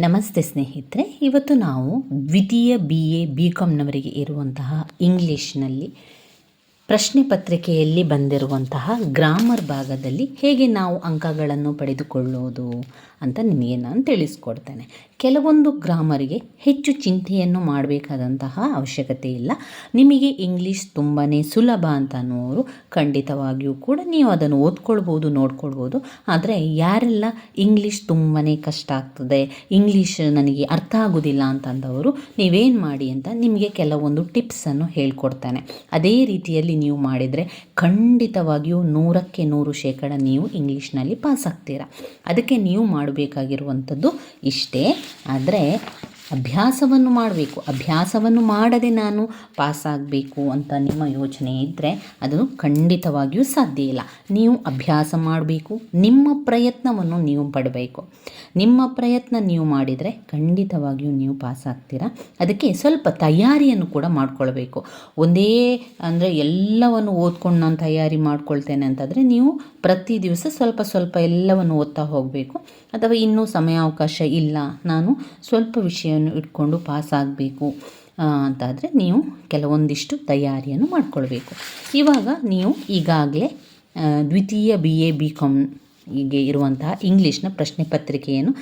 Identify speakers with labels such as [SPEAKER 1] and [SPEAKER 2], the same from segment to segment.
[SPEAKER 1] ನಮಸ್ತೆ ಸ್ನೇಹಿತರೆ, ಇವತ್ತು ನಾವು ದ್ವಿತೀಯ ಬಿ ಎ ಬಿ ಕಾಮ್ನವರಿಗೆ ಇರುವಂತಹ ಇಂಗ್ಲೀಷ್ನಲ್ಲಿ ಪ್ರಶ್ನೆ ಪತ್ರಿಕೆಯಲ್ಲಿ ಬಂದಿರುವಂತಹ ಗ್ರಾಮರ್ ಭಾಗದಲ್ಲಿ ಹೇಗೆ ನಾವು ಅಂಕಗಳನ್ನು ಪಡೆದುಕೊಳ್ಳೋದು ಅಂತ ನಿಮಗೆ ನಾನು ತಿಳಿಸ್ಕೊಡ್ತೇನೆ. ಕೆಲವೊಂದು ಗ್ರಾಮರಿಗೆ ಹೆಚ್ಚು ಚಿಂತೆಯನ್ನು ಮಾಡಬೇಕಾದಂತಹ ಅವಶ್ಯಕತೆ ಇಲ್ಲ. ನಿಮಗೆ ಇಂಗ್ಲೀಷ್ ತುಂಬಾ ಸುಲಭ ಅಂತ ಅನ್ನೋರು ಖಂಡಿತವಾಗಿಯೂ ಕೂಡ ನೀವು ಅದನ್ನು ಓದ್ಕೊಳ್ಬೋದು, ನೋಡ್ಕೊಳ್ಬೋದು. ಆದರೆ ಯಾರೆಲ್ಲ ಇಂಗ್ಲೀಷ್ ತುಂಬಾ ಕಷ್ಟ ಆಗ್ತದೆ ಇಂಗ್ಲೀಷ್ ನನಗೆ ಅರ್ಥ ಆಗೋದಿಲ್ಲ ಅಂತಂದವರು ನೀವೇನು ಮಾಡಿ ಅಂತ ನಿಮಗೆ ಕೆಲವೊಂದು ಟಿಪ್ಸನ್ನು ಹೇಳ್ಕೊಡ್ತಾನೆ. ಅದೇ ರೀತಿಯಲ್ಲಿ ನೀವು ಮಾಡಿದರೆ ಖಂಡಿತವಾಗಿಯೂ ನೂರಕ್ಕೆ ನೂರು ಶೇಕಡ ನೀವು ಇಂಗ್ಲೀಷ್ನಲ್ಲಿ ಪಾಸ್ ಆಗ್ತೀರಾ. ಅದಕ್ಕೆ ನೀವು ಮಾಡಬೇಕಾಗಿರುವಂಥದ್ದು ಇಷ್ಟೇ. ಆದರೆ ಅಭ್ಯಾಸವನ್ನು ಮಾಡಬೇಕು. ಅಭ್ಯಾಸವನ್ನು ಮಾಡದೆ ನಾನು ಪಾಸಾಗಬೇಕು ಅಂತ ನಿಮ್ಮ ಯೋಚನೆ ಇದ್ದರೆ ಅದು ಖಂಡಿತವಾಗಿಯೂ ಸಾಧ್ಯ ಇಲ್ಲ. ನೀವು ಅಭ್ಯಾಸ ಮಾಡಬೇಕು. ನಿಮ್ಮ ಪ್ರಯತ್ನವನ್ನು ನೀವು ಪಡಬೇಕು. ನಿಮ್ಮ ಪ್ರಯತ್ನ ನೀವು ಮಾಡಿದರೆ ಖಂಡಿತವಾಗಿಯೂ ನೀವು ಪಾಸ್ ಆಗ್ತೀರಾ ಅದಕ್ಕೆ ಸ್ವಲ್ಪ ತಯಾರಿಯನ್ನು ಕೂಡ ಮಾಡ್ಕೊಳ್ಬೇಕು. ಒಂದೇ ಅಂದರೆ ಎಲ್ಲವನ್ನು ಓದ್ಕೊಂಡು ನಾನು ತಯಾರಿ ಮಾಡ್ಕೊಳ್ತೇನೆ ಅಂತಂದರೆ ನೀವು ಪ್ರತಿ ದಿವಸ ಸ್ವಲ್ಪ ಸ್ವಲ್ಪ ಎಲ್ಲವನ್ನು ಓದ್ತಾ ಹೋಗಬೇಕು. ಅಥವಾ ಇನ್ನೂ ಸಮಯಾವಕಾಶ ಇಲ್ಲ. ನಾನು ಸ್ವಲ್ಪ ಇಟ್ಕೊಂಡು ಪಾಸ್ ಆಗಬೇಕು ಅಂತಾದರೆ ನೀವು ಕೆಲವೊಂದಿಷ್ಟು ತಯಾರಿಯನ್ನು ಮಾಡಿಕೊಳ್ಬೇಕು. ಇವಾಗ ನೀವು ಈಗಾಗಲೇ ದ್ವಿತೀಯ ಬಿ ಎ ಬಿ ಕಾಮ್ಗೆ ಇರುವಂತಹ ಇಂಗ್ಲೀಷ್ನ ಪ್ರಶ್ನೆ ಪತ್ರಿಕೆಯನ್ನು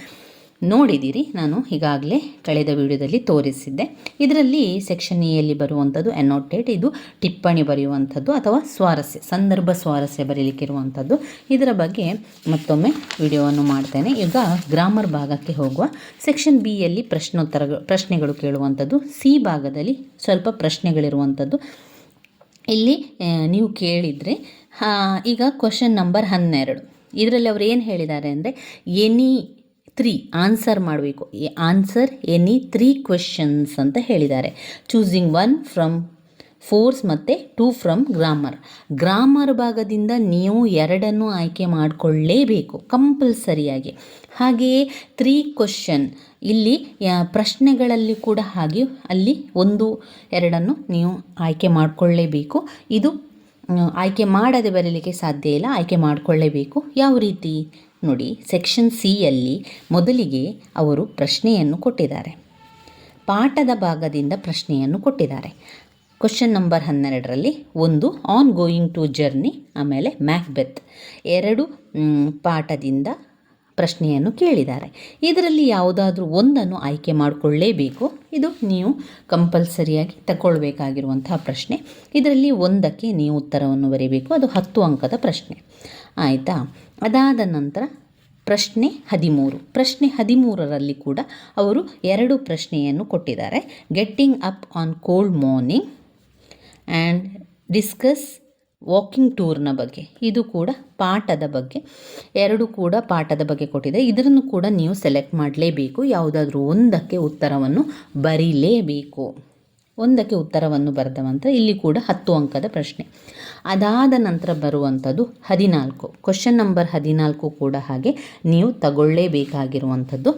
[SPEAKER 1] ನೋಡಿದ್ದೀರಿ ನಾನು ಈಗಾಗಲೇ ಕಳೆದ ವಿಡಿಯೋದಲ್ಲಿ ತೋರಿಸಿದ್ದೆ. ಇದರಲ್ಲಿ ಸೆಕ್ಷನ್ ಎಯಲ್ಲಿ ಬರುವಂಥದ್ದು ಅನೋಟೇಟ್ ಇದು ಟಿಪ್ಪಣಿ ಬರೆಯುವಂಥದ್ದು ಅಥವಾ ಸ್ವಾರಸ್ಯ, ಸಂದರ್ಭ ಸ್ವಾರಸ್ಯ ಬರೀಲಿಕ್ಕಿರುವಂಥದ್ದು. ಇದರ ಬಗ್ಗೆ ಮತ್ತೊಮ್ಮೆ ವಿಡಿಯೋವನ್ನು ಮಾಡ್ತೇನೆ. ಈಗ ಗ್ರಾಮರ್ ಭಾಗಕ್ಕೆ ಹೋಗುವ. ಸೆಕ್ಷನ್ ಬಿಯಲ್ಲಿ ಪ್ರಶ್ನೋತ್ತರ, ಪ್ರಶ್ನೆಗಳು ಕೇಳುವಂಥದ್ದು. ಸಿ ಭಾಗದಲ್ಲಿ ಸ್ವಲ್ಪ ಪ್ರಶ್ನೆಗಳಿರುವಂಥದ್ದು. ಇಲ್ಲಿ ನೀವು ಕೇಳಿದರೆ ಈಗ ಕ್ವಶನ್ ನಂಬರ್ ಹನ್ನೆರಡು. ಇದರಲ್ಲಿ ಅವ್ರು ಏನು ಹೇಳಿದ್ದಾರೆ ಅಂದರೆ, ಎನಿ ತ್ರೀ ಆನ್ಸರ್ ಮಾಡಬೇಕು. ಆನ್ಸರ್ ಎನಿ ತ್ರೀ ಕ್ವೆಶನ್ಸ್ ಅಂತ ಹೇಳಿದ್ದಾರೆ. ಚೂಸಿಂಗ್ ಒನ್ ಫ್ರಮ್ ಫೋರ್ಸ್ ಮತ್ತು ಟೂ ಫ್ರಮ್ ಗ್ರಾಮರ್ ಗ್ರಾಮರ್ ಭಾಗದಿಂದ ನೀವು ಎರಡನ್ನು ಆಯ್ಕೆ ಮಾಡಿಕೊಳ್ಳೇಬೇಕು ಕಂಪಲ್ಸರಿಯಾಗಿ. ಹಾಗೆಯೇ ತ್ರೀ ಕ್ವಶನ್ ಇಲ್ಲಿ ಪ್ರಶ್ನೆಗಳಲ್ಲಿ ಕೂಡ ಹಾಗೆ ಅಲ್ಲಿ ಒಂದು, ಎರಡನ್ನು ನೀವು ಆಯ್ಕೆ ಮಾಡಿಕೊಳ್ಳೇಬೇಕು. ಇದು, ಆಯ್ಕೆ ಮಾಡದೆ ಬರಲಿಕ್ಕೆ ಸಾಧ್ಯ ಇಲ್ಲ. ಆಯ್ಕೆ ಮಾಡಿಕೊಳ್ಳೇಬೇಕು. ಯಾವ ರೀತಿ? ನೋಡಿ, ಸೆಕ್ಷನ್ ಸಿಯಲ್ಲಿ ಮೊದಲಿಗೆ ಅವರು ಪ್ರಶ್ನೆಯನ್ನು ಕೊಟ್ಟಿದ್ದಾರೆ. ಪಾಠದ ಭಾಗದಿಂದ ಪ್ರಶ್ನೆಯನ್ನು ಕೊಟ್ಟಿದ್ದಾರೆ. ಕ್ವಶನ್ ನಂಬರ್ ಹನ್ನೆರಡರಲ್ಲಿ ಒಂದು ಆನ್ ಗೋಯಿಂಗ್ ಟು ಜರ್ನಿ ಆಮೇಲೆ ಮ್ಯಾಕ್ಬೆತ್ ಎರಡು ಪಾಠದಿಂದ ಪ್ರಶ್ನೆಯನ್ನು ಕೇಳಿದ್ದಾರೆ. ಇದರಲ್ಲಿ ಯಾವುದಾದ್ರೂ ಒಂದನ್ನು ಆಯ್ಕೆ ಮಾಡಿಕೊಳ್ಳೇಬೇಕು? ಇದು ನೀವು ಕಂಪಲ್ಸರಿಯಾಗಿ ತಗೊಳ್ಬೇಕಾಗಿರುವಂತಹ ಪ್ರಶ್ನೆ. ಇದರಲ್ಲಿ ಒಂದಕ್ಕೆ ನೀವು ಉತ್ತರವನ್ನು ಬರೀಬೇಕು. ಅದು ಹತ್ತು ಅಂಕದ ಪ್ರಶ್ನೆ. ಆಯಿತಾ? ಅದಾದ ನಂತರ ಪ್ರಶ್ನೆ ಹದಿಮೂರು. ಪ್ರಶ್ನೆ ಹದಿಮೂರರಲ್ಲಿ ಕೂಡ ಅವರು ಎರಡು ಪ್ರಶ್ನೆಯನ್ನು ಕೊಟ್ಟಿದ್ದಾರೆ. Getting up on cold morning and discuss walking ಟೂರ್ನ ಬಗ್ಗೆ. ಇದು ಕೂಡ ಪಾಠದ ಬಗ್ಗೆ. ಎರಡು ಕೂಡ ಪಾಠದ ಬಗ್ಗೆ ಕೊಟ್ಟಿದೆ. ಇದರನ್ನು ಕೂಡ ನೀವು ಸೆಲೆಕ್ಟ್ ಮಾಡಲೇಬೇಕು. ಯಾವುದಾದ್ರೂ ಒಂದಕ್ಕೆ ಉತ್ತರವನ್ನು ಬರೀಲೇಬೇಕು. ಒಂದಕ್ಕೆ ಉತ್ತರವನ್ನು ಬರೆದವಂತ ಇಲ್ಲಿ ಕೂಡ ಹತ್ತು ಅಂಕದ ಪ್ರಶ್ನೆ. ಅದಾದ ನಂತರ ಬರುವಂಥದ್ದು ಹದಿನಾಲ್ಕು. ಕ್ವಶನ್ ನಂಬರ್ ಹದಿನಾಲ್ಕು ಕೂಡ ಹಾಗೆ ನೀವು ತಗೊಳ್ಳೇಬೇಕಾಗಿರುವಂಥದ್ದು.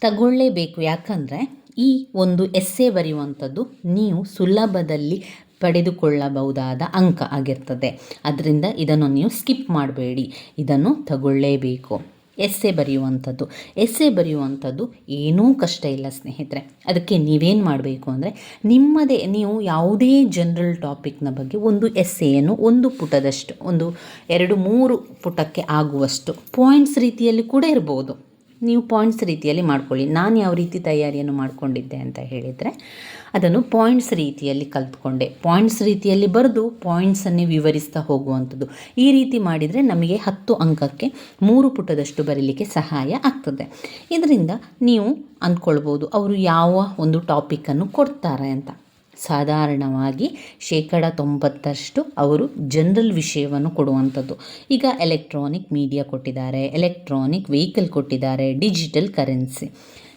[SPEAKER 1] ತಗೊಳ್ಳೇಬೇಕು ಯಾಕಂದರೆ ಈ ಒಂದು ಎಸ್ಸೆ ಬರೆಯುವಂಥದ್ದು ನೀವು ಸುಲಭದಲ್ಲಿ ಪಡೆದುಕೊಳ್ಳಬಹುದಾದ ಅಂಕ ಆಗಿರ್ತದೆ. ಅದರಿಂದ ಇದನ್ನು ನೀವು ಸ್ಕಿಪ್ ಮಾಡಬೇಡಿ. ಇದನ್ನು ತಗೊಳ್ಳೇಬೇಕು. ಎಸ್ಸೆ ಬರೆಯುವಂಥದ್ದು. ಎಸ್ಸೆ ಬರೆಯುವಂಥದ್ದು ಏನೂ ಕಷ್ಟ ಇಲ್ಲ ಸ್ನೇಹಿತರೆ. ಅದಕ್ಕೆ ನೀವೇನು ಮಾಡಬೇಕು ಅಂದರೆ ನಿಮ್ಮದೇ, ನೀವು ಯಾವುದೇ ಜನರಲ್ ಟಾಪಿಕ್ನ ಬಗ್ಗೆ ಒಂದು ಎಸ್ಸೆಯನ್ನು ಒಂದು ಪುಟದಷ್ಟು, ಒಂದು ಎರಡು, ಮೂರು ಪುಟಕ್ಕೆ ಆಗುವಷ್ಟು ಪಾಯಿಂಟ್ಸ್ ರೀತಿಯಲ್ಲಿ ಕೂಡ ಇರ್ಬೋದು. ನೀವು ಪಾಯಿಂಟ್ಸ್ ರೀತಿಯಲ್ಲಿ ಮಾಡ್ಕೊಳ್ಳಿ. ನಾನು ಯಾವ ರೀತಿ ತಯಾರಿಯನ್ನು ಮಾಡಿಕೊಂಡಿದ್ದೆ ಅಂತ ಹೇಳಿದರೆ ಅದನ್ನು ಪಾಯಿಂಟ್ಸ್ ರೀತಿಯಲ್ಲಿ ಕಲ್ತ್ಕೊಂಡೆ. ಪಾಯಿಂಟ್ಸ್ ರೀತಿಯಲ್ಲಿ ಬರೆದು ಪಾಯಿಂಟ್ಸನ್ನೇ ವಿವರಿಸ್ತಾ ಹೋಗುವಂಥದ್ದು. ಈ ರೀತಿ ಮಾಡಿದರೆ ನಮಗೆ ಹತ್ತು ಅಂಕಕ್ಕೆ ಮೂರು ಪುಟದಷ್ಟು ಬರೀಲಿಕ್ಕೆ ಸಹಾಯ ಆಗ್ತದೆ. ಇದರಿಂದ ನೀವು ಅಂದ್ಕೊಳ್ಬೋದು ಅವರು ಯಾವ ಒಂದು ಟಾಪಿಕನ್ನು ಕೊಡ್ತಾರೆ ಅಂತ. ಸಾಧಾರಣವಾಗಿ ಶೇಕಡ ತೊಂಬತ್ತಷ್ಟು ಅವರು ಜನರಲ್ ವಿಷಯವನ್ನು ಕೊಡುವಂಥದ್ದು. ಈಗ ಎಲೆಕ್ಟ್ರಾನಿಕ್ ಮೀಡಿಯಾ ಕೊಟ್ಟಿದ್ದಾರೆ ಎಲೆಕ್ಟ್ರಾನಿಕ್ ವೆಹಿಕಲ್ ಕೊಟ್ಟಿದ್ದಾರೆ ಡಿಜಿಟಲ್ ಕರೆನ್ಸಿ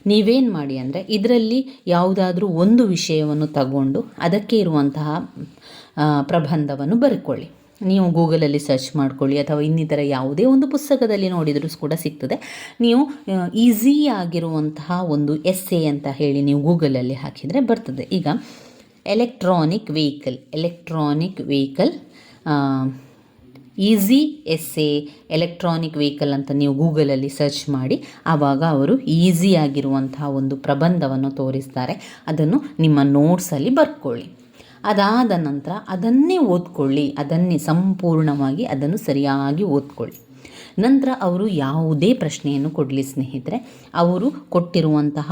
[SPEAKER 1] ನೀವೇನು ಮಾಡಿ ಅಂದರೆ ಇದರಲ್ಲಿ ಯಾವುದಾದ್ರೂ ಒಂದು ವಿಷಯವನ್ನು ತಗೊಂಡು ಅದಕ್ಕೆ ಇರುವಂತಹ ಪ್ರಬಂಧವನ್ನು ಬರ್ಕೊಳ್ಳಿ. ನೀವು ಗೂಗಲಲ್ಲಿ ಸರ್ಚ್ ಮಾಡ್ಕೊಳ್ಳಿ ಅಥವಾ ಇನ್ನಿತರ ಯಾವುದೇ ಒಂದು ಪುಸ್ತಕದಲ್ಲಿ ನೋಡಿದರೂ ಕೂಡ ಸಿಗ್ತದೆ. ನೀವು ಈಸಿ ಆಗಿರುವಂತಹ ಒಂದು ಎಸ್ ಎ ಅಂತ ಹೇಳಿ ನೀವು ಗೂಗಲಲ್ಲಿ ಹಾಕಿದರೆ ಬರ್ತದೆ. ಈಗ electronic vehicle electronic vehicle is a electronic vehicle ಅಂತ ನೀವು ಗೂಗಲಲ್ಲಿ ಸರ್ಚ್ ಮಾಡಿ, ಆವಾಗ ಅವರು ಈಸಿಯಾಗಿರುವಂತಹ ಒಂದು ಪ್ರಬಂಧವನ್ನು ತೋರಿಸ್ತಾರೆ. ಅದನ್ನು ನಿಮ್ಮ ನೋಟ್ಸಲ್ಲಿ ಬರ್ಕೊಳ್ಳಿ. ಅದಾದ ನಂತರ ಅದನ್ನೇ ಓದ್ಕೊಳ್ಳಿ. ಅದನ್ನೇ ಸಂಪೂರ್ಣವಾಗಿ ಅದನ್ನು ಸರಿಯಾಗಿ ಓದ್ಕೊಳ್ಳಿ. ನಂತರ ಅವರು ಯಾವುದೇ ಪ್ರಶ್ನೆಯನ್ನು ಕೊಡಲಿ ಸ್ನೇಹಿತರೆ. ಅವರು ಕೊಟ್ಟಿರುವಂತಹ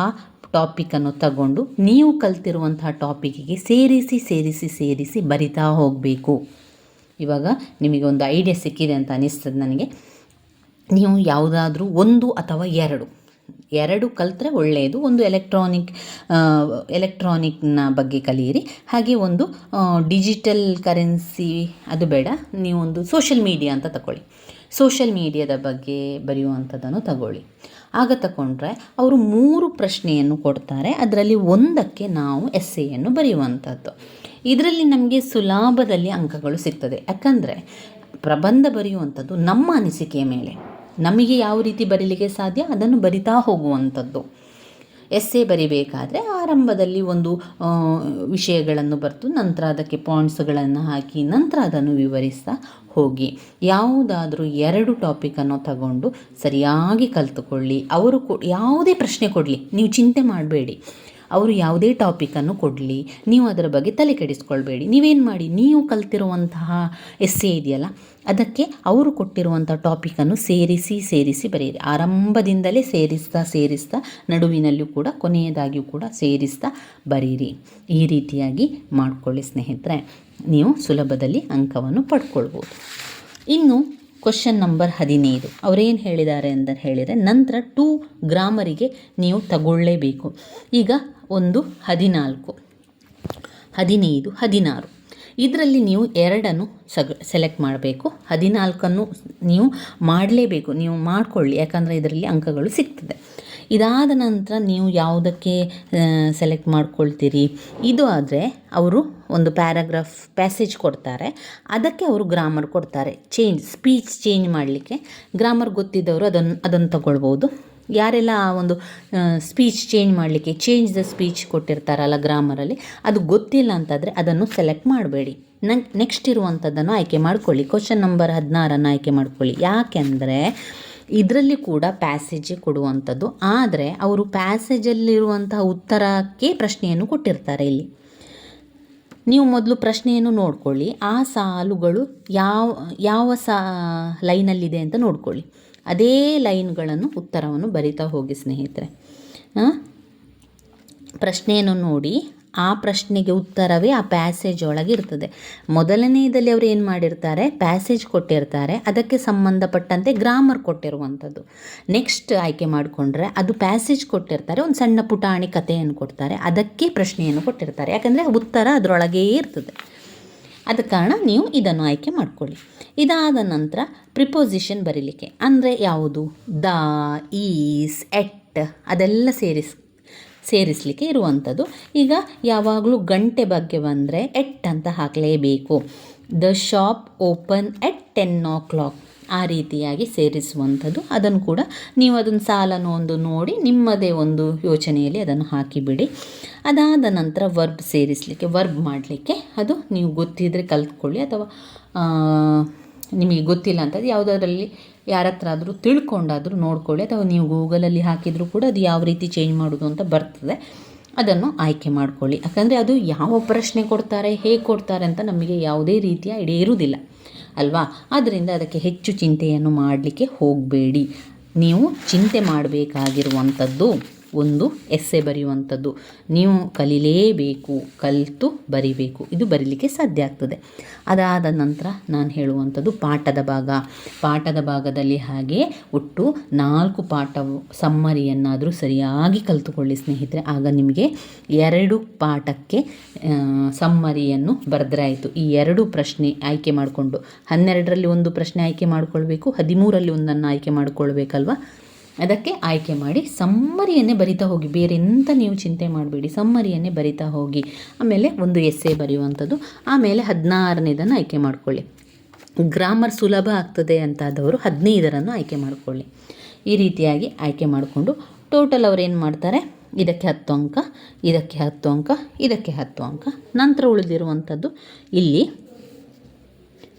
[SPEAKER 1] ಟಾಪಿಕನ್ನು ತಗೊಂಡು ನೀವು ಕಲ್ತಿರುವಂತಹ ಟಾಪಿಕ್ಕಿಗೆ ಸೇರಿಸಿ ಸೇರಿಸಿ ಸೇರಿಸಿ ಬರಿತಾ ಹೋಗಬೇಕು. ಇವಾಗ ನಿಮಗೆ ಒಂದು ಐಡಿಯಾ ಸಿಕ್ಕಿದೆ ಅಂತ ಅನಿಸ್ತದೆ ನನಗೆ. ನೀವು ಯಾವುದಾದ್ರೂ ಒಂದು ಅಥವಾ ಎರಡು ಎರಡು ಕಲಿತ್ರೆ ಒಳ್ಳೆಯದು. ಒಂದು ಎಲೆಕ್ಟ್ರಾನಿಕ್ ಎಲೆಕ್ಟ್ರಾನಿಕ್ನ ಬಗ್ಗೆ ಕಲಿಯಿರಿ. ಹಾಗೆ ಒಂದು ಡಿಜಿಟಲ್ ಕರೆನ್ಸಿ ಅದು ಬೇಡ. ನೀವೊಂದು ಸೋಷಿಯಲ್ ಮೀಡಿಯಾ ಅಂತ ತಗೊಳ್ಳಿ ಸೋಷಿಯಲ್ ಮೀಡಿಯಾದ ಬಗ್ಗೆ ಬರೆಯುವಂಥದ್ದನ್ನು ತಗೊಳ್ಳಿ. ಆಗ ತಗೊಂಡ್ರೆ ಅವರು ಮೂರು ಪ್ರಶ್ನೆಯನ್ನು ಕೊಡ್ತಾರೆ. ಅದರಲ್ಲಿ ಒಂದಕ್ಕೆ ನಾವು ಎಸ್ಸೆಯನ್ನು ಬರೆಯುವಂಥದ್ದು. ಇದರಲ್ಲಿ ನಮಗೆ ಸುಲಭದಲ್ಲಿ ಅಂಕಗಳು ಸಿಗ್ತದೆ. ಯಾಕಂದರೆ ಪ್ರಬಂಧ ಬರೆಯುವಂಥದ್ದು ನಮ್ಮ ಅನಿಸಿಕೆಯ ಮೇಲೆ. ನಮಗೆ ಯಾವ ರೀತಿ ಬರೀಲಿಕ್ಕೆ ಸಾಧ್ಯ? ಅದನ್ನು ಬರಿತಾ ಹೋಗುವಂಥದ್ದು. ಎಸ್ಸೆ ಬರಿಬೇಕಾದರೆ ಆರಂಭದಲ್ಲಿ ಒಂದು ವಿಷಯಗಳನ್ನು ಬರೆದು ನಂತರ ಅದಕ್ಕೆ ಪಾಯಿಂಟ್ಸ್ಗಳನ್ನು ಹಾಕಿ, ನಂತರ ಅದನ್ನು ವಿವರಿಸ್ತಾ ಹೋಗಿ. ಯಾವುದಾದರೂ ಎರಡು ಟಾಪಿಕನ್ನು ತಗೊಂಡು ಸರಿಯಾಗಿ ಕಲಿತುಕೊಳ್ಳಿ. ಅವರು ಕೊ, ಯಾವುದೇ ಪ್ರಶ್ನೆ ಕೊಡಲಿ. ನೀವು ಚಿಂತೆ ಮಾಡಬೇಡಿ. ಅವರು ಯಾವುದೇ ಟಾಪಿಕನ್ನು ಕೊಡಲಿ, ನೀವು ಅದರ ಬಗ್ಗೆ ತಲೆ ಕೆಡಿಸ್ಕೊಳ್ಬೇಡಿ. ನೀವೇನು ಮಾಡಿ, ನೀವು ಕಲ್ತಿರುವಂತಹ ಎಸ್ಸೆ ಇದೆಯಲ್ಲ, ಅದಕ್ಕೆ ಅವರು ಕೊಟ್ಟಿರುವಂಥ ಟಾಪಿಕನ್ನು ಸೇರಿಸಿ ಸೇರಿಸಿ ಬರೆಯಿರಿ. ಆರಂಭದಿಂದಲೇ ಸೇರಿಸ್ತಾ ಸೇರಿಸ್ತಾ, ನಡುವಿನಲ್ಲೂ ಕೂಡ, ಕೊನೆಯದಾಗಿಯೂ ಕೂಡ ಸೇರಿಸ್ತಾ ಬರೀರಿ. ಈ ರೀತಿಯಾಗಿ ಮಾಡಿಕೊಳ್ಳಿ ಸ್ನೇಹಿತರೆ. ನೀವು ಸುಲಭದಲ್ಲಿ ಅಂಕವನ್ನು ಪಡ್ಕೊಳ್ಬೋದು. ಇನ್ನು ಕ್ವಶನ್ ನಂಬರ್ ಹದಿನೈದು. ಅವರೇನು ಹೇಳಿದ್ದಾರೆ ಅಂತ ಹೇಳಿದರೆ, ನಂತರ ಟೂ ಗ್ರಾಮರಿಗೆ ನೀವು ತಗೊಳ್ಳೇಬೇಕು. ಈಗ ಒಂದು, ಹದಿನಾಲ್ಕು. ಹದಿನೈದು, ಹದಿನಾರು. ಇದರಲ್ಲಿ ನೀವು ಎರಡನ್ನು ಸಗ ಸೆಲೆಕ್ಟ್ ಮಾಡಬೇಕು. ಹದಿನಾಲ್ಕನ್ನು ನೀವು ಮಾಡಲೇಬೇಕು. ನೀವು ಮಾಡಿಕೊಳ್ಳಿ. ಯಾಕಂದರೆ ಇದರಲ್ಲಿ ಅಂಕಗಳು ಸಿಗ್ತದೆ. ಇದಾದ ನಂತರ ನೀವು ಯಾವುದಕ್ಕೆ ಸೆಲೆಕ್ಟ್ ಮಾಡ್ಕೊಳ್ತೀರಿ? ಇದು ಆದರೆ ಅವರು ಒಂದು ಪ್ಯಾರಾಗ್ರಾಫ್ ಪ್ಯಾಸೇಜ್ ಕೊಡ್ತಾರೆ. ಅದಕ್ಕೆ ಅವರು ಗ್ರಾಮರ್ ಕೊಡ್ತಾರೆ. ಚೇಂಜ್ ಸ್ಪೀಚ್ ಚೇಂಜ್ ಮಾಡಲಿಕ್ಕೆ. ಗ್ರಾಮರ್ ಗೊತ್ತಿದ್ದವರು ಅದನ್ನು ಅದನ್ನು ತಗೊಳ್ಬೋದು. ಯಾರೆಲ್ಲ ಆ ಒಂದು ಸ್ಪೀಚ್ ಚೇಂಜ್ ಮಾಡಲಿಕ್ಕೆ ಚೇಂಜ್ ದ ಸ್ಪೀಚ್ ಕೊಟ್ಟಿರ್ತಾರಲ್ಲ ಗ್ರಾಮರಲ್ಲಿ ಅದು ಗೊತ್ತಿಲ್ಲ ಅಂತಂದರೆ ಅದನ್ನು ಸೆಲೆಕ್ಟ್ ಮಾಡಬೇಡಿ. ನಂಗೆ ನೆಕ್ಸ್ಟ್ ಇರುವಂಥದ್ದನ್ನು ಆಯ್ಕೆ ಮಾಡ್ಕೊಳ್ಳಿ. ಕ್ವಶನ್ ನಂಬರ್ ಹದಿನಾರನ್ನು ಆಯ್ಕೆ ಮಾಡ್ಕೊಳ್ಳಿ. ಯಾಕೆಂದರೆ ಇದರಲ್ಲಿ ಕೂಡ ಪ್ಯಾಸೇಜ್ ಕೊಡುವಂಥದ್ದು ಆದರೆ ಅವರು ಪ್ಯಾಸೇಜಲ್ಲಿರುವಂತಹ ಉತ್ತರಕ್ಕೆ ಪ್ರಶ್ನೆಯನ್ನು ಕೊಟ್ಟಿರ್ತಾರೆ ಇಲ್ಲಿ. ನೀವು ಮೊದಲು ಪ್ರಶ್ನೆಯನ್ನು ನೋಡ್ಕೊಳ್ಳಿ. ಆ ಸಾಲುಗಳು ಯಾವ ಯಾವ ಸಾ ಲೈನಲ್ಲಿದೆ ಅಂತ ನೋಡ್ಕೊಳ್ಳಿ. ಅದೇ ಲೈನ್ಗಳನ್ನು ಉತ್ತರವನ್ನು ಬರಿತಾ ಹೋಗಿ ಸ್ನೇಹಿತರೆ? ಪ್ರಶ್ನೆಯನ್ನು ನೋಡಿ. ಆ ಪ್ರಶ್ನೆಗೆ ಉತ್ತರವೇ ಆ ಪ್ಯಾಸೇಜ್ ಒಳಗೆ ಇರ್ತದೆ. ಮೊದಲನೆಯದಲ್ಲಿ ಅವರು ಏನು ಮಾಡಿರ್ತಾರೆ? ಪ್ಯಾಸೇಜ್ ಕೊಟ್ಟಿರ್ತಾರೆ. ಅದಕ್ಕೆ ಸಂಬಂಧಪಟ್ಟಂತೆ ಗ್ರಾಮರ್ ಕೊಟ್ಟಿರುವಂಥದ್ದು. ನೆಕ್ಸ್ಟ್ ಆಯ್ಕೆ ಮಾಡಿಕೊಂಡ್ರೆ ಅದು ಪ್ಯಾಸೇಜ್ ಕೊಟ್ಟಿರ್ತಾರೆ. ಒಂದು ಸಣ್ಣ ಪುಟಾಣಿ ಕಥೆಯನ್ನು ಕೊಡ್ತಾರೆ. ಅದಕ್ಕೆ ಪ್ರಶ್ನೆಯನ್ನು ಕೊಟ್ಟಿರ್ತಾರೆ. ಯಾಕಂದರೆ ಉತ್ತರ ಅದರೊಳಗೇ ಇರ್ತದೆ. ಆದ ಕಾರಣ ನೀವು ಇದನ್ನು ಆಯ್ಕೆ ಮಾಡಿಕೊಳ್ಳಿ. ಇದಾದ ನಂತರ ಪ್ರಿಪೋಸಿಷನ್ ಬರೀಲಿಕ್ಕೆ. ಅಂದರೆ ಯಾವುದು? ದ, ಈಸ್, ಎಟ್ ಅದೆಲ್ಲ ಸೇರಿಸ್, ಸೇರಿಸಲಿಕ್ಕೆ ಇರುವಂಥದ್ದು. ಈಗ ಯಾವಾಗಲೂ ಗಂಟೆ ಬಗ್ಗೆ ಬಂದರೆ ಎಟ್ ಅಂತ ಹಾಕಲೇಬೇಕು. The shop open at ten o'clock. ಆ ರೀತಿಯಾಗಿ ಸೇರಿಸುವಂಥದ್ದು. ಅದನ್ನು ಕೂಡ ನೀವು ಅದನ್ನು ಸಾಲನ್ನು ಒಂದು ನೋಡಿ ನಿಮ್ಮದೇ ಒಂದು ಯೋಚನೆಯಲ್ಲಿ ಅದನ್ನು ಹಾಕಿಬಿಡಿ. ಅದಾದ ನಂತರ ವರ್ಬ್ ಸೇರಿಸಲಿಕ್ಕೆ ವರ್ಬ್ ಮಾಡಲಿಕ್ಕೆ ಅದು ನೀವು ಗೊತ್ತಿದ್ದರೆ ಕಲ್ತ್ಕೊಳ್ಳಿ ಅಥವಾ ನಿಮಗೆ ಗೊತ್ತಿಲ್ಲ ಅಂತದ್ದು ಯಾವುದರಲ್ಲಿ ಯಾರ ಹತ್ರ ಆದರೂ ತಿಳ್ಕೊಂಡಾದರೂ ನೋಡ್ಕೊಳ್ಳಿ ಅಥವಾ ನೀವು ಗೂಗಲಲ್ಲಿ ಹಾಕಿದರೂ ಕೂಡ ಅದು ಯಾವ ರೀತಿ ಚೇಂಜ್ ಮಾಡೋದು ಅಂತ ಬರ್ತದೆ. ಅದನ್ನು ಆಯ್ಕೆ ಮಾಡ್ಕೊಳ್ಳಿ. ಯಾಕಂದರೆ ಅದು ಯಾವ ಪ್ರಶ್ನೆ ಕೊಡ್ತಾರೆ, ಹೇಗೆ ಕೊಡ್ತಾರೆ ಅಂತ ನಮಗೆ ಯಾವುದೇ ರೀತಿಯ ಐಡಿಯಾ ಇರುವುದಿಲ್ಲ. ಅಲ್ವಾ? ಆದ್ದರಿಂದ ಅದಕ್ಕೆ ಹೆಚ್ಚು ಚಿಂತೆಯನ್ನು ಮಾಡಲಿಕ್ಕೆ ಹೋಗಬೇಡಿ. ನೀವು ಚಿಂತೆ ಮಾಡಬೇಕಾಗಿರುವಂಥದ್ದು ಒಂದು ಎಸ್ಸೆ ಬರೆಯುವಂಥದ್ದು. ನೀವು ಕಲಿಲೇಬೇಕು, ಕಲಿತು ಬರಿಬೇಕು. ಇದು ಬರೀಲಿಕ್ಕೆ ಸಾಧ್ಯ ಆಗ್ತದೆ. ಅದಾದ ನಂತರ ನಾನು ಹೇಳುವಂಥದ್ದು ಪಾಠದ ಭಾಗ. ಪಾಠದ ಭಾಗದಲ್ಲಿ ಹಾಗೆ ಒಟ್ಟು ನಾಲ್ಕು ಪಾಠವು ಸಮ್ಮರಿಯನ್ನಾದರೂ ಸರಿಯಾಗಿ ಕಲಿತುಕೊಳ್ಳಿ ಸ್ನೇಹಿತರೆ. ಆಗ ನಿಮಗೆ ಎರಡು ಪಾಠಕ್ಕೆ ಸಮ್ಮರಿಯನ್ನು ಬರೆದ್ರಾಯಿತು. ಈ ಎರಡು ಪ್ರಶ್ನೆ ಆಯ್ಕೆ ಮಾಡಿಕೊಂಡು. ಹನ್ನೆರಡರಲ್ಲಿ ಒಂದು ಪ್ರಶ್ನೆ ಆಯ್ಕೆ ಮಾಡಿಕೊಳ್ಬೇಕು ಹದಿಮೂರಲ್ಲಿ ಒಂದನ್ನು ಆಯ್ಕೆ ಮಾಡಿಕೊಳ್ಬೇಕಲ್ವ? ಅದಕ್ಕೆ ಆಯ್ಕೆ ಮಾಡಿ ಸಮ್ಮರಿಯನ್ನೇ ಬರಿತಾ ಹೋಗಿ ಬೇರೆ ಎಂತ ನೀವು ಚಿಂತೆ ಮಾಡಬೇಡಿ, ಸಮ್ಮರಿಯನ್ನೇ ಬರಿತಾ ಹೋಗಿ. ಆಮೇಲೆ ಒಂದು ಎಸ್ಸೆ ಬರೆಯುವಂಥದ್ದು. ಆಮೇಲೆ ಹದಿನಾರನೇದನ್ನು ಆಯ್ಕೆ ಮಾಡಿಕೊಳ್ಳಿ. ಗ್ರಾಮರ್ ಸುಲಭ ಆಗ್ತದೆ ಅಂತಾದವರು ಹದಿನೈದರನ್ನು ಆಯ್ಕೆ ಮಾಡಿಕೊಳ್ಳಿ. ಈ ರೀತಿಯಾಗಿ ಆಯ್ಕೆ ಮಾಡಿಕೊಂಡು ಟೋಟಲ್ ಅವ್ರು ಏನು ಮಾಡ್ತಾರೆ? ಇದಕ್ಕೆ ಹತ್ತು ಅಂಕ, ಇದಕ್ಕೆ ಹತ್ತು ಅಂಕ, ಇದಕ್ಕೆ ಹತ್ತು ಅಂಕ. ನಂತರ ಉಳಿದಿರುವಂಥದ್ದು ಇಲ್ಲಿ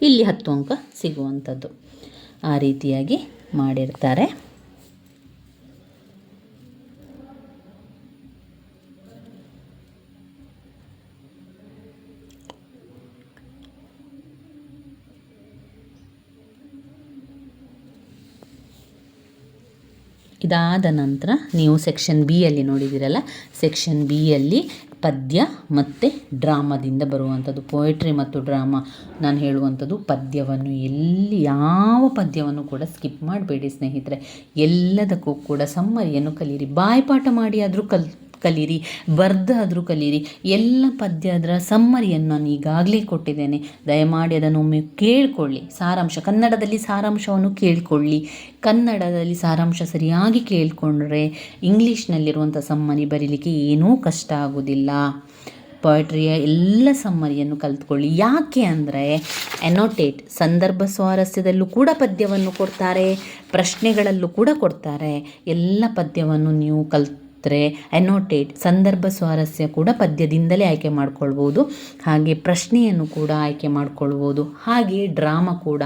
[SPEAKER 1] ಇಲ್ಲಿ ಹತ್ತು ಅಂಕ ಸಿಗುವಂಥದ್ದು. ಆ ರೀತಿಯಾಗಿ ಮಾಡಿರ್ತಾರೆ. ಇದಾದ ನಂತರ ನೀವು ಸೆಕ್ಷನ್ ಬಿ ಯಲ್ಲಿ ನೋಡಿದ್ದೀರಲ್ಲ ಸೆಕ್ಷನ್ ಬಿ ಅಲ್ಲಿ ಪದ್ಯ ಮತ್ತು ಡ್ರಾಮಾದಿಂದ ಬರುವಂಥದ್ದು ಪೋಯೆಟ್ರಿ ಮತ್ತು ಡ್ರಾಮಾ ನಾನು ಹೇಳುವಂಥದ್ದು ಪದ್ಯವನ್ನು ಎಲ್ಲಿ ಯಾವ ಪದ್ಯವನ್ನು ಕೂಡ ಸ್ಕಿಪ್ ಮಾಡಬೇಡಿ ಸ್ನೇಹಿತರೆ. ಎಲ್ಲದಕ್ಕೂ ಕೂಡ ಸಮ್ಮರಿಯನ್ನು ಕಲೀರಿ. ಬಾಯ್ಪಾಠ ಮಾಡಿ ಆದರೂ ಕಲ್ ಕಲೀರಿ ಬರ್ದಾದರೂ ಕಲೀರಿ. ಎಲ್ಲ ಪದ್ಯ ಅದರ ಸಮ್ಮರಿಯನ್ನು ನಾನು ಈಗಾಗಲೇ ಕೊಟ್ಟಿದ್ದೇನೆ. ದಯಮಾಡಿ ಅದನ್ನು ಒಮ್ಮೆ ಕೇಳಿಕೊಳ್ಳಿ. ಸಾರಾಂಶ, ಕನ್ನಡದಲ್ಲಿ ಸಾರಾಂಶವನ್ನು ಕೇಳಿಕೊಳ್ಳಿ. ಕನ್ನಡದಲ್ಲಿ ಸಾರಾಂಶ ಸರಿಯಾಗಿ ಕೇಳಿಕೊಂಡ್ರೆ ಇಂಗ್ಲೀಷ್ನಲ್ಲಿರುವಂಥ ಸಮ್ಮರಿ ಬರೀಲಿಕ್ಕೆ ಏನೂ ಕಷ್ಟ ಆಗೋದಿಲ್ಲ. ಪೊಯಟ್ರಿಯ ಎಲ್ಲ ಸಮ್ಮರಿಯನ್ನು ಕಲ್ತ್ಕೊಳ್ಳಿ. ಯಾಕೆ ಅಂದರೆ ಎನೋಟೇಟ್ ಸಂದರ್ಭ ಸ್ವಾರಸ್ಯದಲ್ಲೂ ಕೂಡ ಪದ್ಯವನ್ನು ಕೊಡ್ತಾರೆ, ಪ್ರಶ್ನೆಗಳಲ್ಲೂ ಕೂಡ ಕೊಡ್ತಾರೆ. ಎಲ್ಲ ಪದ್ಯವನ್ನು ನೀವು ಕಲ್ತ್ ಎನೋಟೇಟ್ ಸಂದರ್ಭ ಸ್ವಾರಸ್ಯ ಕೂಡ ಪದ್ಯದಿಂದಲೇ ಆಯ್ಕೆ ಮಾಡ್ಕೊಳ್ಬೋದು. ಹಾಗೆ ಪ್ರಶ್ನೆಯನ್ನು ಕೂಡ ಆಯ್ಕೆ ಮಾಡ್ಕೊಳ್ಬೋದು. ಹಾಗೆ ಡ್ರಾಮ ಕೂಡ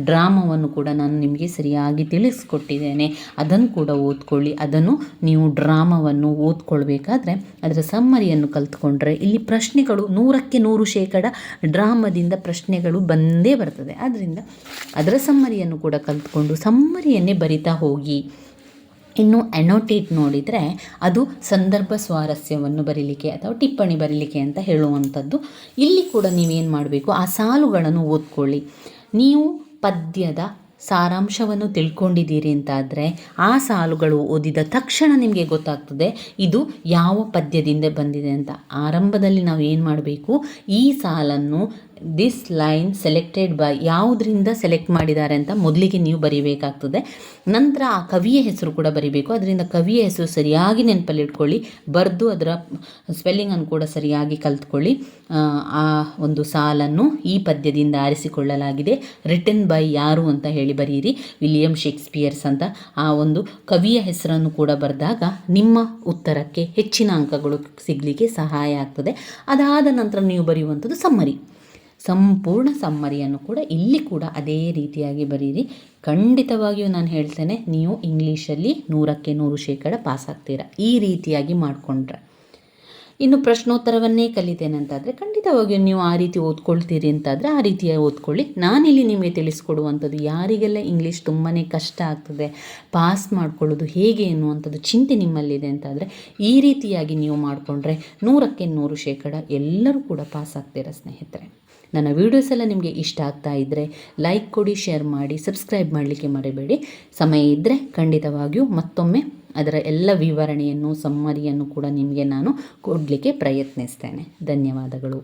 [SPEAKER 1] ಡ್ರಾಮವನ್ನು ಕೂಡ ನಾನು ನಿಮಗೆ ಸರಿಯಾಗಿ ತಿಳಿಸ್ಕೊಟ್ಟಿದ್ದೇನೆ. ಅದನ್ನು ಕೂಡ ಓದ್ಕೊಳ್ಳಿ. ಅದನ್ನು ನೀವು ಡ್ರಾಮವನ್ನು ಓದ್ಕೊಳ್ಬೇಕಾದ್ರೆ ಅದರ ಸಮ್ಮರಿಯನ್ನು ಕಲ್ತ್ಕೊಂಡ್ರೆ ಇಲ್ಲಿ ಪ್ರಶ್ನೆಗಳು ನೂರಕ್ಕೆ ನೂರು ಶೇಕಡ ಡ್ರಾಮದಿಂದ ಪ್ರಶ್ನೆಗಳು ಬಂದೇ ಬರ್ತದೆ. ಆದ್ದರಿಂದ ಅದರ ಸಮ್ಮರಿಯನ್ನು ಕೂಡ ಕಲ್ತ್ಕೊಂಡು ಸಮ್ಮರಿಯನ್ನೇ ಬರಿತಾ ಹೋಗಿ. ಇನ್ನು ಅನೋಟೇಟ್ ನೋಡಿದರೆ ಅದು ಸಂದರ್ಭ ಸ್ವಾರಸ್ಯವನ್ನು ಬರೀಲಿಕ್ಕೆ ಅಥವಾ ಟಿಪ್ಪಣಿ ಬರೀಲಿಕ್ಕೆ ಅಂತ ಹೇಳುವಂಥದ್ದು. ಇಲ್ಲಿ ಕೂಡ ನೀವೇನು ಮಾಡಬೇಕು? ಆ ಸಾಲುಗಳನ್ನು ಓದ್ಕೊಳ್ಳಿ. ನೀವು ಪದ್ಯದ ಸಾರಾಂಶವನ್ನು ತಿಳ್ಕೊಂಡಿದ್ದೀರಿ ಅಂತಾದರೆ ಆ ಸಾಲುಗಳು ಓದಿದ ತಕ್ಷಣ ನಿಮಗೆ ಗೊತ್ತಾಗ್ತದೆ, ಇದು ಯಾವ ಪದ್ಯದಿಂದ ಬಂದಿದೆ ಅಂತ. ಆರಂಭದಲ್ಲಿ ನಾವು ಏನು ಮಾಡಬೇಕು? ಈ ಸಾಲನ್ನು ದಿಸ್ ಲೈನ್ ಸೆಲೆಕ್ಟೆಡ್ ಬೈ ಯಾವುದರಿಂದ ಸೆಲೆಕ್ಟ್ ಮಾಡಿದ್ದಾರೆ ಅಂತ ಮೊದಲಿಗೆ ನೀವು ಬರೀಬೇಕಾಗ್ತದೆ. ನಂತರ ಆ ಕವಿಯ ಹೆಸರು ಕೂಡ ಬರೀಬೇಕು. ಅದರಿಂದ ಕವಿಯ ಹೆಸರು ಸರಿಯಾಗಿ ನೆನಪಲ್ಲಿ ಇಟ್ಕೊಳ್ಳಿ ಬರೆದು ಅದರ ಸ್ಪೆಲ್ಲಿಂಗನ್ನು ಕೂಡ ಸರಿಯಾಗಿ ಕಲ್ತ್ಕೊಳ್ಳಿ. ಆ ಒಂದು ಸಾಲನ್ನು ಈ ಪದ್ಯದಿಂದ ಆರಿಸಿಕೊಳ್ಳಲಾಗಿದೆ. ರಿಟನ್ ಬೈ ಯಾರು ಅಂತ ಹೇಳಿ ಬರೀರಿ. ವಿಲಿಯಂ ಶೇಕ್ಸ್ಪಿಯರ್ಸ್ ಅಂತ ಆ ಒಂದು ಕವಿಯ ಹೆಸರನ್ನು ಕೂಡ ಬರೆದಾಗ ನಿಮ್ಮ ಉತ್ತರಕ್ಕೆ ಹೆಚ್ಚಿನ ಅಂಕಗಳು ಸಿಗಲಿಕ್ಕೆ ಸಹಾಯ ಆಗ್ತದೆ. ಅದಾದ ನಂತರ ನೀವು ಬರೆಯುವಂಥದ್ದು ಸಮ್ಮರಿ ಸಂಪೂರ್ಣ ಸಮ್ಮರಿಯನ್ನು ಕೂಡ ಇಲ್ಲಿ ಕೂಡ ಅದೇ ರೀತಿಯಾಗಿ ಬರೀರಿ. ಖಂಡಿತವಾಗಿಯೂ ನಾನು ಹೇಳ್ತೇನೆ, ನೀವು ಇಂಗ್ಲೀಷಲ್ಲಿ ನೂರಕ್ಕೆ ನೂರು ಶೇಕಡ ಪಾಸ್ ಆಗ್ತೀರಾ. ಈ ರೀತಿಯಾಗಿ ಮಾಡಿಕೊಂಡ್ರೆ. ಇನ್ನು ಪ್ರಶ್ನೋತ್ತರವನ್ನೇ ಕಲಿತೇನೆ ಖಂಡಿತವಾಗಿಯೂ ನೀವು ಆ ರೀತಿ ಓದ್ಕೊಳ್ತೀರಿ ಅಂತಾದರೆ ಆ ರೀತಿಯ ಓದ್ಕೊಳ್ಳಿ. ನಾನಿಲ್ಲಿ ನಿಮಗೆ ತಿಳಿಸ್ಕೊಡುವಂಥದ್ದು ಯಾರಿಗೆಲ್ಲ ಇಂಗ್ಲೀಷ್ ತುಂಬಾ ಕಷ್ಟ ಆಗ್ತದೆ ಪಾಸ್ ಮಾಡ್ಕೊಳ್ಳೋದು ಹೇಗೆ ಎನ್ನುವಂಥದ್ದು ಚಿಂತೆ ನಿಮ್ಮಲ್ಲಿದೆ ಅಂತಾದರೆ, ಈ ರೀತಿಯಾಗಿ ನೀವು ಮಾಡಿಕೊಂಡ್ರೆ ನೂರಕ್ಕೆ ನೂರು ಶೇಕಡ ಎಲ್ಲರೂ ಕೂಡ ಪಾಸ್ ಆಗ್ತೀರಾ ಸ್ನೇಹಿತರೆ. ನನ್ನ ವೀಡಿಯೋಸ್ ಎಲ್ಲ ನಿಮಗೆ ಇಷ್ಟ ಆಗ್ತಾ ಇದ್ದರೆ ಲೈಕ್ ಕೊಡಿ ಶೇರ್ ಮಾಡಿ ಸಬ್ಸ್ಕ್ರೈಬ್ ಮಾಡಲಿಕ್ಕೆ ಮರಿಬೇಡಿ. ಸಮಯ ಇದ್ದರೆ ಖಂಡಿತವಾಗಿಯೂ ಮತ್ತೊಮ್ಮೆ ಅದರ ಎಲ್ಲ ವಿವರಣೆಯನ್ನು ಸಮ್ಮರಿಯನ್ನು ಕೂಡ ನಿಮಗೆ ನಾನು ಕೊಡಲಿಕ್ಕೆ ಪ್ರಯತ್ನಿಸ್ತೇನೆ. ಧನ್ಯವಾದಗಳು.